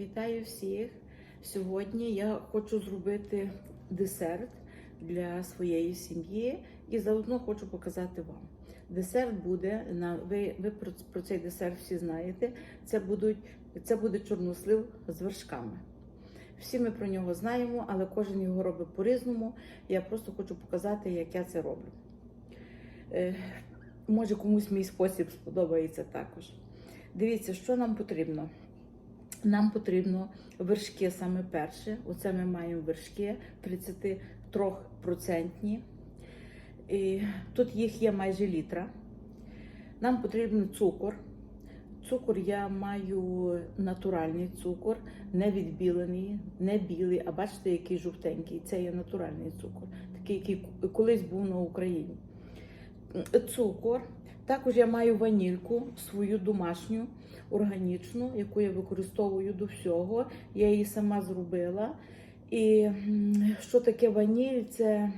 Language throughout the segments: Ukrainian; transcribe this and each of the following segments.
Вітаю всіх! Сьогодні я хочу зробити десерт для своєї сім'ї і заодно хочу показати вам. Десерт буде на ви, ви про, про цей десерт всі знаєте. Це будуть це буде чорнослив з вершками. Всі ми про нього знаємо, але кожен його робить по-різному. Я просто хочу показати, як я це роблю. Е, може комусь мій спосіб сподобається також. Дивіться, що нам потрібно. Нам потрібно вершки саме перше. Оце ми маємо вершки 33%. І тут їх є майже літра. Нам потрібен цукор. Цукор я маю натуральний цукор, не відбілений, не білий, а бачите, який жовтенький. Це є натуральний цукор, такий, який колись був на Україні. Цукор. Також я маю ванільку свою домашню, органічну, яку я використовую до всього. Я її сама зробила. І що таке ваніль? Це,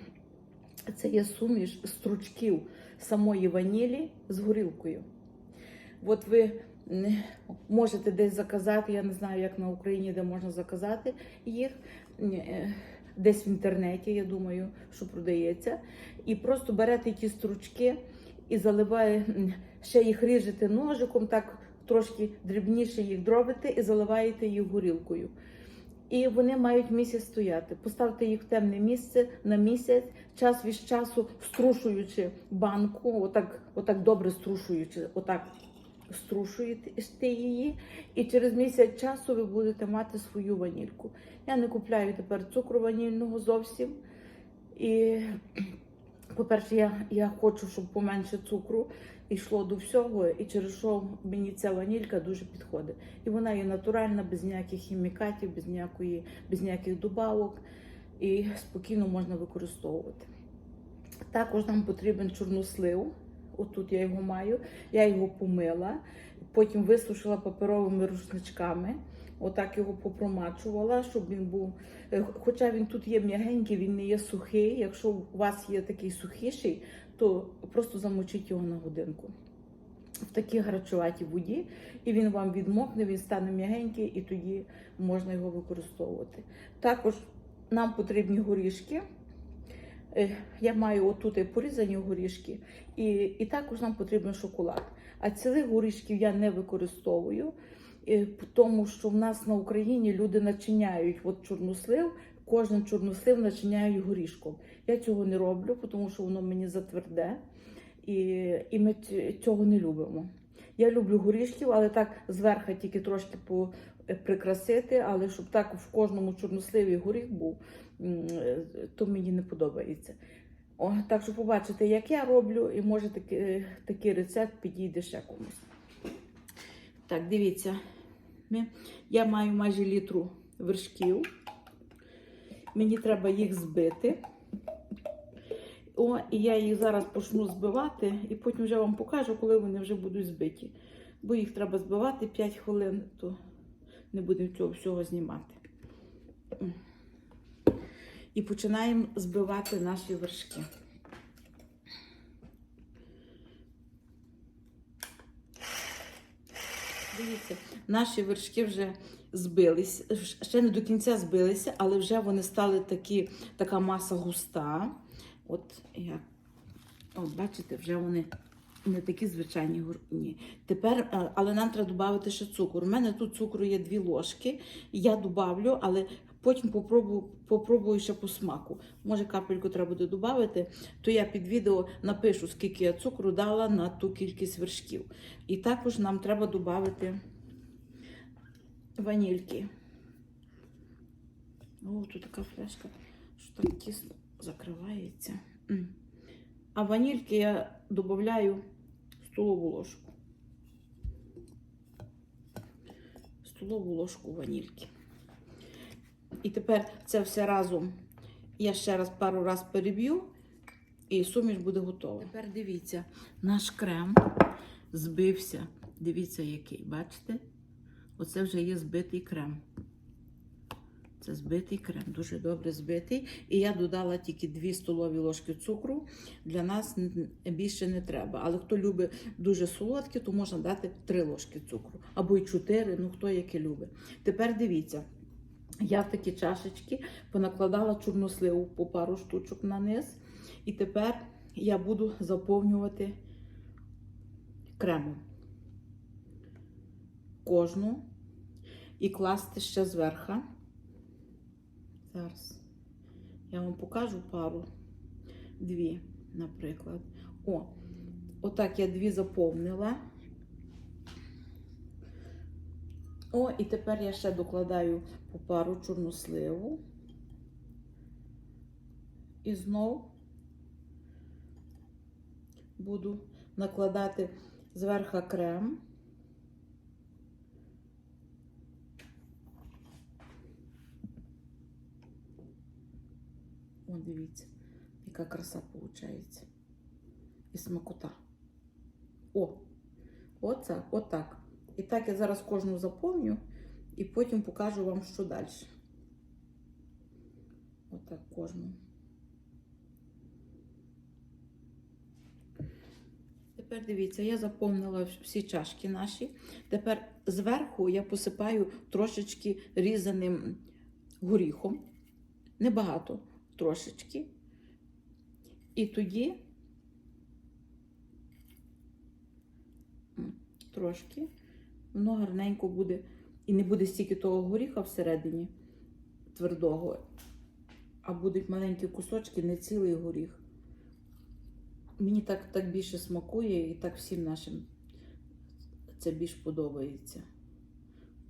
це є суміш стручків самої ванілі з горілкою. От ви можете десь заказати, я не знаю, як на Україні, де можна заказати їх. Е, Десь в інтернеті, я думаю, що продається. І просто берете ті стручки і заливає, ще їх ріжете ножиком, так трошки дрібніше їх дробите і заливаєте їх горілкою. І вони мають місяць стояти. Поставте їх в темне місце на місяць, час від часу струшуючи банку, отак, отак добре струшуючи, отак струшуєте її, і через місяць часу ви будете мати свою ванільку. Я не купляю тепер цукру ванільного зовсім. І, по-перше, я, я хочу, щоб поменше цукру йшло до всього, і через що мені ця ванілька дуже підходить. І вона є натуральна, без ніяких хімікатів, без ніякої, без ніяких добавок, і спокійно можна використовувати. Також нам потрібен чорнослив. Отут я його маю. Я його помила, потім висушила паперовими рушничками. Отак його попромачувала, щоб він був. е, Хоча він тут є м'ягенький, він не є сухий. Якщо у вас є такий сухіший, то просто замочіть його на годинку в такій гарячуватій воді, і він вам відмокне, він стане м'ягенький, і тоді можна його використовувати. Також нам потрібні горішки. Е, Я маю отут порізані горішки, і, і також нам потрібен шоколад. А цілих горішків я не використовую, тому що в нас на Україні люди начиняють от чорнослив, кожен чорнослив начиняють горішком. Я цього не роблю, тому що воно мені затверде, і, і ми цього не любимо. Я люблю горішків, але так зверху тільки трошки по, е, прикрасити, але щоб так в кожному чорносливі горіх був, е, то мені не подобається. О, так що побачите, як я роблю, і може таки, е, такий рецепт підійде ще комусь. Так, дивіться, я маю майже літру вершків. Мені треба їх збити. О, і я їх зараз почну збивати, і потім вже вам покажу, коли вони вже будуть збиті. Бо їх треба збивати 5 хвилин, то не будемо цього всього знімати. І починаємо збивати наші вершки. Дивіться, наші вершки вже збились, ще не до кінця збилися, але вже вони стали такі, така маса густа. От я, от бачите, вже вони не такі звичайні гурні. Тепер, е, але нам треба додати ще цукор. У мене тут цукру є дві ложки. Я додавлю, але потім попробую, попробую ще по смаку. Може, капельку треба буде додати, то я під відео напишу, скільки я цукру дала на ту кількість вершків. І також нам треба додати ванільки. О, тут така флешка, що так тісно закривається. А ванільки я додаю столову ложку. Столову ложку ванільки. І тепер це все разом я ще раз пару раз переб'ю, і суміш буде готова. Тепер дивіться, наш крем збився. Дивіться, який, бачите? Оце вже є збитий крем. Це збитий крем, дуже добре збитий. І я додала тільки 2 столові ложки цукру. Для нас більше не треба. Але хто любить дуже солодке, то можна дати 3 ложки цукру. Або й 4, ну хто яке любить. Тепер дивіться. Я в такі чашечки понакладала чорносливу по пару штучок на низ. І тепер я буду заповнювати кремом кожну і класти ще зверху. Зараз я вам покажу пару, дві, наприклад. О, отак я дві заповнила. О, і тепер я ще докладаю по пару чорносливу. І знов буду накладати зверху крем. О, дивіться, яка краса виходить. І смакота. О! Оце, отак. І так я зараз кожну заповню і потім покажу вам, що далі. Отак кожну. Тепер дивіться, я заповнила всі чашки наші. Тепер зверху я посипаю трошечки різаним горіхом. Небагато, трошечки. І тоді трошки, воно гарненько буде. І не буде стільки того горіха всередині твердого, а будуть маленькі кусочки, не цілий горіх. Мені так, так більше смакує і так всім нашим це більш подобається.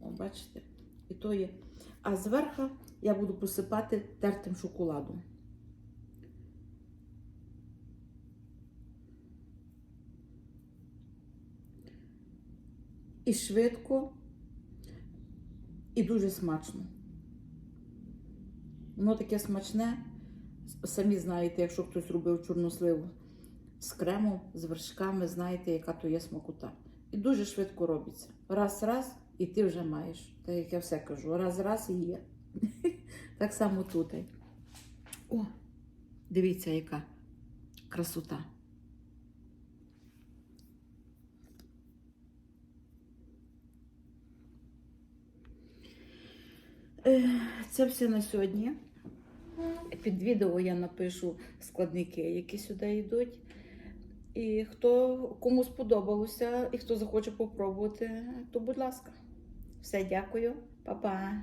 О, бачите? І то є. А зверху я буду посипати тертим шоколадом. І швидко, і дуже смачно. Воно таке смачне. Самі знаєте, якщо хтось робив чорносливу з кремом, з вершками, знаєте, яка то є смакота. І дуже швидко робиться. Раз, раз, і ти вже маєш. Так як я все кажу, раз, раз і є. Так само тут. О, дивіться, яка красота. Це все на сьогодні. Під відео я напишу складники, які сюди йдуть. І хто кому сподобалося, і хто захоче попробувати, то будь ласка. Все, дякую, Па-па.